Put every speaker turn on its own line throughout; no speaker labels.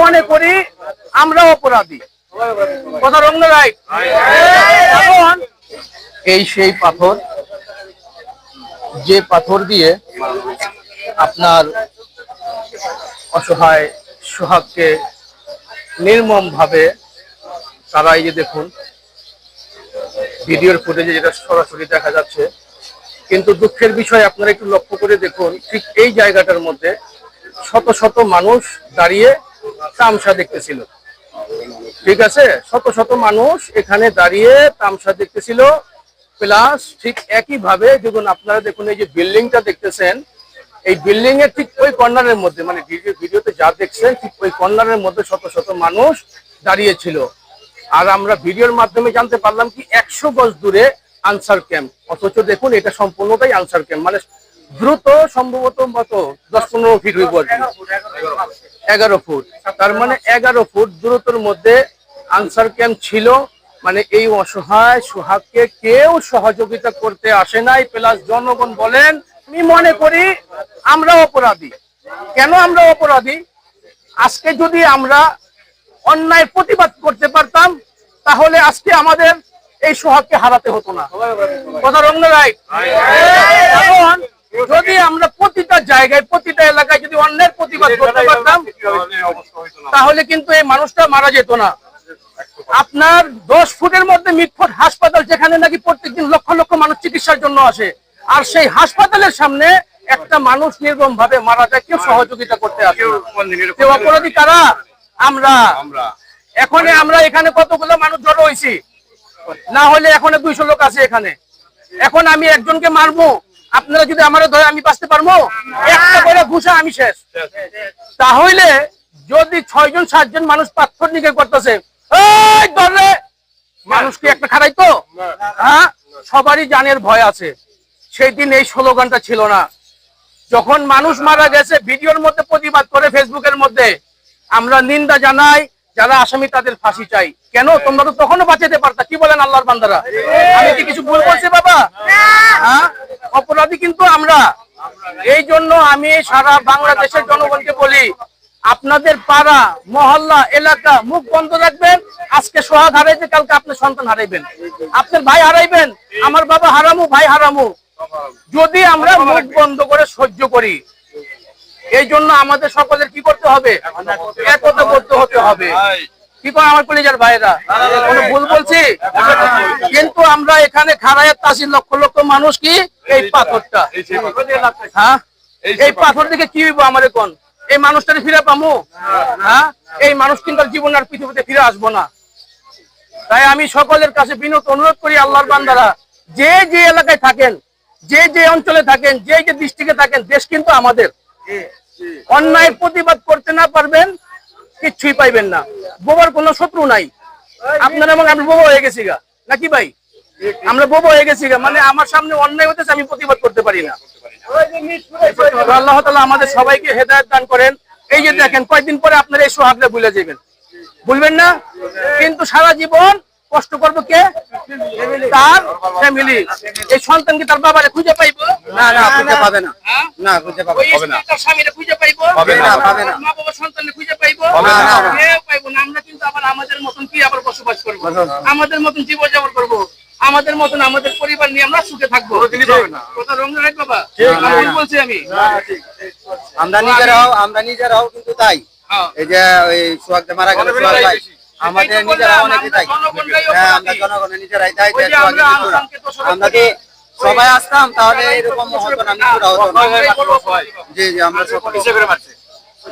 মনে করি আমরা অপরাধী। কথা রং এই সেই পাথর, যে পাথর দিয়ে আপনার অসহায় সোহাগকে নির্মম ভাবে তারা এই যে দেখুন, ভিডিওর ফুটেজে যেটা সরাসরি দেখা যাচ্ছে, কিন্তু দুঃখের বিষয় আপনারা একটু লক্ষ্য করে দেখুন, ঠিক এই জায়গাটার মধ্যে শত শত মানুষ দাঁড়িয়ে তামসা দেখতেছিল। ঠিক আছে? শত শত মানুষ এখানে দাঁড়িয়ে তামসা দেখতেছিল। প্লাস ঠিক একই ভাবে দেখুন, আপনারা দেখুন, এই যে বিল্ডিংটা দেখতেছেন, এই বিল্ডিং এর ঠিক ওই কর্নারের মধ্যে মানে ভিডিওতে যা দেখছেন, ঠিক ওই কর্নারের মধ্যে শত শত মানুষ দাঁড়িয়ে ছিল আর আমরা ভিডিওর মাধ্যমে জানতে পারলাম কি একশো গজ দূরে আনসার ক্যাম্প। অথচ দেখুন, এটা সম্পূর্ণটাই আনসার ক্যাম্প। মানে দ্রুত সম্ভবত মতো দশ পনেরো ফিট আর কি। এগারো ফুট। তার মানে এগারো ফুট দূরত্বের মধ্যে আনসার ক্যাম্প ছিল। মানে এই অসহায় সোহাগকে কেউ সহযোগিতা করতে আসে নাই। প্লাস জনগণ বলেন আমি মনে করি আমরা অপরাধী। কেন আমরা অপরাধী? আজকে যদি আমরা অন্যায় প্রতিবাদ করতে পারতাম তাহলে আজকে আমাদের এই সোহাগকে হারাতে হতো না। কথা রং না রাইট? কারণ যদি আমরা প্রতিটা জায়গায় প্রতিটা এলাকায় যদি অন্যায়ের প্রতিবাদ করতে পারতাম তাহলে কিন্তু এই মানুষটা মারা যেত না। আপনার দশ ফুটের মধ্যে মিটফুট হাসপাতাল যেখানে নাকি প্রত্যেকদিন লক্ষ লক্ষ মানুষ চিকিৎসার জন্য আসে আর সেই হাসপাতালের সামনে একটা মানুষ নির্মম ভাবে মারা যায় কেউ সহযোগিতা করতে আসে। কেউ অপরাধী কারা? আমরা। এখন আমরা এখানে কতগুলো মানুষ জড়ো হয়েছি না হলে এখনও দুইশো লোক আছে এখানে। এখন আমি একজনকে মারবো আপনারা যদি আমার ধরে আমি বাঁচতে পারব? একটা করে ঘুষা আমি শেষ। তাহলে যদি ছয়জন সাতজন মানুষ পাথর নিকে করতেছে ধরে মানুষ কি একটা খারাই তো? হ্যাঁ? সবারই জানের ভয় আছে। সেই দিন এই স্লোগানটা ছিল না। যখন মানুষ মারা গেছে ভিডিওর মধ্যে প্রতিবাদ করে ফেসবুকের মধ্যে আমরা নিন্দা জানাই যারা আসামি তাদের ফাঁসি চাই। কেন? তোমরা তো তখনও বাঁচাতে পারতা। কি বলেন আল্লাহর বান্দারা? আমি কি কিছু ভুল বলছি বাবা? হ্যাঁ? অপরাধী কিন্তু আমরা। এই জন্য আমি সারা বাংলাদেশের জনগণকে বলি আপনাদের পাড়া মহল্লা এলাকা মুখ বন্ধ রাখবেন। আজকে সোহাগ হারাইবে কালকে আপনার সন্তান হারাইবেন। আপনার ভাই হারাইবেন আমার বাবা হারামু ভাই হারামু। যদি আমরা মুখ বন্ধ করে সহ্য করি এই জন্য আমাদের সকলের কি করতে হবে? একতা করতে হতে হবে। কি করে আমার কলেজের ভাইরা? কোনো ভুল বলছি? কিন্তু আমরা এখানে খারায়ের তাসির লক্ষ লক্ষ মানুষ কি? এই পাথরটা। হ্যাঁ? এই পাথর দেখে কি হইব আমাদের কোন এই মানুষটাকে ফিরে পামু? হ্যাঁ? এই মানুষ কিন্তু জীবন আর পৃথিবীতে ফিরে আসব না। তাই আমি সকলের কাছে বিনত অনুরোধ করি আল্লাহর বান্দারা, যে যে এলাকায় থাকেন, যে যে অঞ্চলে থাকেন, যে যে ডিস্ট্রিক্টে থাকেন, দেশ কিন্তু আমাদের। অন্যায় প্রতিবাদ করতে না পারবেন কিচ্ছুই পাইবেন না। বোবার কোনো শত্রু নাই। আপনার এবং আমি বোবা হয়ে গেছি গা। নাকি ভাই? আমরা বোবা হয়ে গেছি গা। মানে আমার সামনে অন্যায় হতেছে আমি প্রতিবাদ করতে পারি না। আল্লাহ তাআলা আমাদের সবাইকে হেদায়ত দান করেন। এই যে দেখেন, কয়েকদিন পরে আপনারা এই সোহাগটা ভুলে যাবেন। ভুলবেন না? কিন্তু সারা জীবন কষ্ট করব কে? তার ফ্যামিলি এই সন্তান কি তার বাবারে খুঁজে পাইবো?
না না খুঁজে পাবে না? না খুঁজে পাবে
ওই স্ত্রী তার স্বামীরে খুঁজে পাইবো?
পাবে না, পাবে না।
মা বাবা সন্তানকে খুঁজে পাইবো?
পাবে না।
কেউ পাইবো না। আমরা কিন্তু আবার আমাদের মতন কি আবার বসবাস করব? আমাদের মতন জীবনযাপন করব? আমাদের মতন আমাদের পরিবার নিয়ে আমরা সুখে থাকব? কথা রঙ রাখ বাবা? বলছি আমি।
আমরা নিজেরাও আমরা নিজেরাও কিন্তু তাই।
হ্যাঁ।
এই যে ওই সোহাগটা মারা গেল সোহাগ ভাই। আমাদের
বললাম,
অনেকে তাই।
আমরা
হ্যাঁ আমরা জনগণের নিজেরাই তাই
আমরা।
কি সবাই আসতাম? তাহলে এরকম হতো না হতো না জি জি আমরা সকলে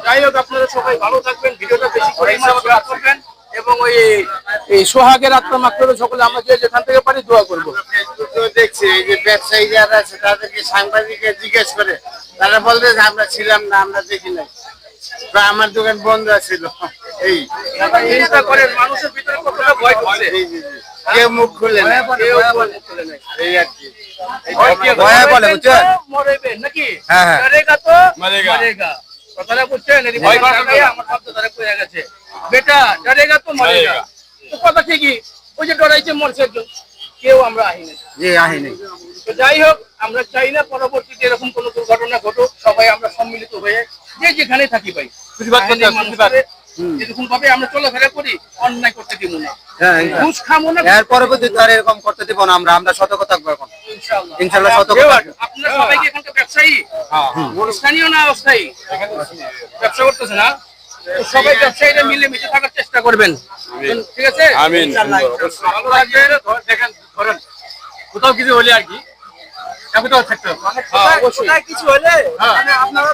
যাই হোক আপনারা সবাই ভালো থাকবেন ভিডিওটা বেশি করে করবেন এবং ওই এই সোহাগের আত্মা করে সকলে আমরা যে যেখান থেকে পারি দোয়া করব।
দেখছি এই যে ব্যবসায়ী যারা আছে তাদেরকে সাংবাদিকরা জিজ্ঞেস করে তারা বলতে যে আমরা ছিলাম না আমরা দেখি নাই। বা আমার দোকান বন্ধ ছিল। এই
চিন্তা করেন মানুষের ভিতরে কতটা ভয় ঢুকছে?
এই যে, যে। কেউ মুখ খুলে না।
কেউ মুখ খুলে নাই।
এই আর কি।
ভয়ে বলে, বুঝছেন?
মরেবে নাকি?
হ্যাঁ, হ্যাঁ।
মরেগা তো
মরেগা।
মরেগা। কথাটা বুঝছেন? এর ভয় ভাষাটাই আমার শব্দ দ্বারা কয়ে গেছে বেটা ডরেগা তো মরেগা। কথা ঠিকই ওই যে ডরাইছে মরছে একজন। কেউ আমরা আহিনি
জি আহিনি
তো যাই হোক আমরা চাই না পরবর্তীতে এরকম কোনো দুর্ঘটনা ঘটুক সবাই আমরা সম্মিলিত হয়ে যে যেখানে থাকি ভাই। এরকম ভাবে আমরা চলাফেরা করি অন্যায় করতে দিব না।
হ্যাঁ
ঘুষ খামো না
এর পরবর্তীতে আর এরকম করতে দিব না আমরা আমরা সতর্ক থাকব এখন।
ইনশাআল্লাহ
সতর্ক
আপনারা সবাই কি এখানকার ব্যবসায়ী? স্থানীয় না অস্থায়ী? ব্যবসা করতেছে না? সবাই ব্যবসায়ীরা মিলে মিশে থাকার চেষ্টা করবেন। ঠিক আছে?
আমিন।
ভালো লাগবে দেখেন ধরেন কোথাও কিছু হলে আর কি কোথাও থাকতে হবে। হ্যাঁ,
কিছু হলে
হ্যাঁ।
আপনারা